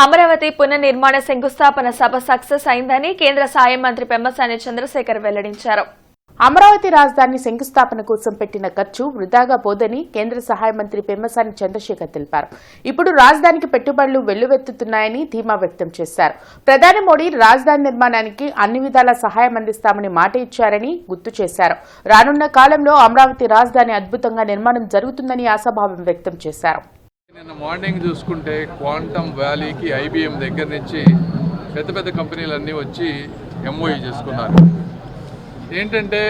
అమరావతి పునర్నిర్మాణ శంకుస్థాపన సభ సక్సెస్ అయిందని కేంద్ర సాయం మంత్రి పెమ్మసాని చంద్రశేఖర్ వెల్లడించారు. అమరావతి రాజధాని శంకుస్థాపన కోసం పెట్టిన ఖర్చు వృధాగా పోదని కేంద్ర సహాయ మంత్రి పెమ్మసాని చంద్రశేఖర్ తెలిపారు. ఇప్పుడు రాజధానికి పెట్టుబడులు వెల్లువెత్తుతున్నాయని ధీమా వ్యక్తం చేశారు. ప్రధాని మోడీ రాజధాని నిర్మాణానికి అన్ని విధాల సహాయం అందిస్తామని మాట ఇచ్చారని గుర్తు చేశారు. రానున్న కాలంలో అమరావతి రాజధాని అద్భుతంగా నిర్మాణం జరుగుతుందని ఆశాభావం వ్యక్తం చేశారు. నిన్న మార్నింగ్ చూసుకుంటే క్వాంటమ్ వ్యాలీకి ఐబిఎం దగ్గర నుంచి పెద్ద పెద్ద కంపెనీలన్నీ వచ్చి ఎంఓఈ చేసుకున్నారు. ఏంటంటే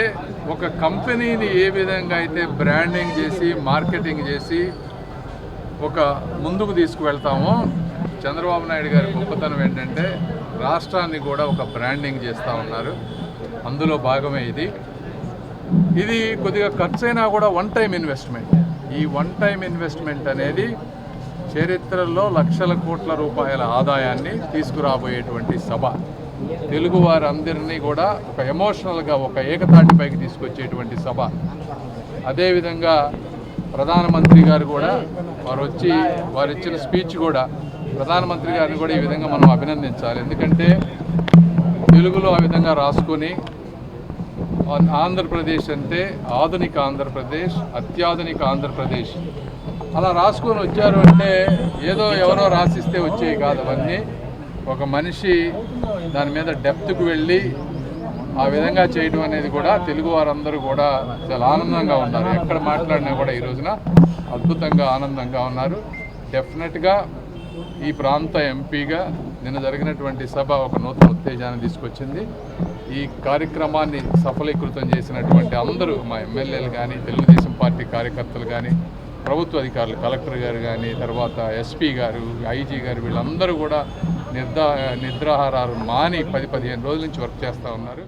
ఒక కంపెనీని ఏ విధంగా అయితే బ్రాండింగ్ చేసి మార్కెటింగ్ చేసి ఒక ముందుకు తీసుకువెళ్తామో చంద్రబాబు నాయుడు గారి గొప్పతనం ఏంటంటే రాష్ట్రాన్ని కూడా ఒక బ్రాండింగ్ చేస్తూ ఉన్నారు. అందులో భాగమే ఇది. ఇది కొద్దిగా ఖర్చైనా కూడా వన్ టైం ఇన్వెస్ట్మెంట్. ఈ వన్ టైం ఇన్వెస్ట్మెంట్ అనేది చరిత్రలో లక్షల కోట్ల రూపాయల ఆదాయాన్ని తీసుకురాబోయేటువంటి సభ. తెలుగు వారందరినీ కూడా ఒక ఎమోషనల్గా ఒక ఏకతాటిపైకి తీసుకొచ్చేటువంటి సభ. అదేవిధంగా ప్రధానమంత్రి గారు కూడా వారు వచ్చి వారు ఇచ్చిన స్పీచ్ కూడా ప్రధానమంత్రి గారిని కూడా ఈ విధంగా మనం అభినందించాలి. ఎందుకంటే తెలుగులో ఆ విధంగా రాసుకొని ఆంధ్రప్రదేశ్ అంటే ఆధునిక ఆంధ్రప్రదేశ్ అత్యాధునిక ఆంధ్రప్రదేశ్. అలా రాసుకొని వచ్చారు అంటే ఏదో ఎవరో రాసిస్తే వచ్చేవి కాదు అవన్నీ. ఒక మనిషి దాని మీద డెప్త్కు వెళ్ళి ఆ విధంగా చేయడం అనేది కూడా తెలుగు వారందరూ కూడా చాలా ఆనందంగా ఉన్నారు. ఎక్కడ మాట్లాడినా కూడా ఈ రోజున అద్భుతంగా ఆనందంగా ఉన్నారు. డెఫినెట్గా ఈ ప్రాంత ఎంపీగా నిన్న జరిగినటువంటి సభ ఒక నూతన ఉత్తేజాన్ని తీసుకొచ్చింది. ఈ కార్యక్రమాన్ని సఫలీకృతం చేసినటువంటి అందరూ మా ఎమ్మెల్యేలు కానీ తెలుగుదేశం పార్టీ కార్యకర్తలు కానీ ప్రభుత్వ అధికారులు కలెక్టర్ గారు కానీ తర్వాత ఎస్పీ గారు ఐజీ గారు వీళ్ళందరూ కూడా నిద్ర నిద్రాహారాలు మాని పది పదిహేను రోజుల నుంచి వర్క్ చేస్తూ ఉన్నారు.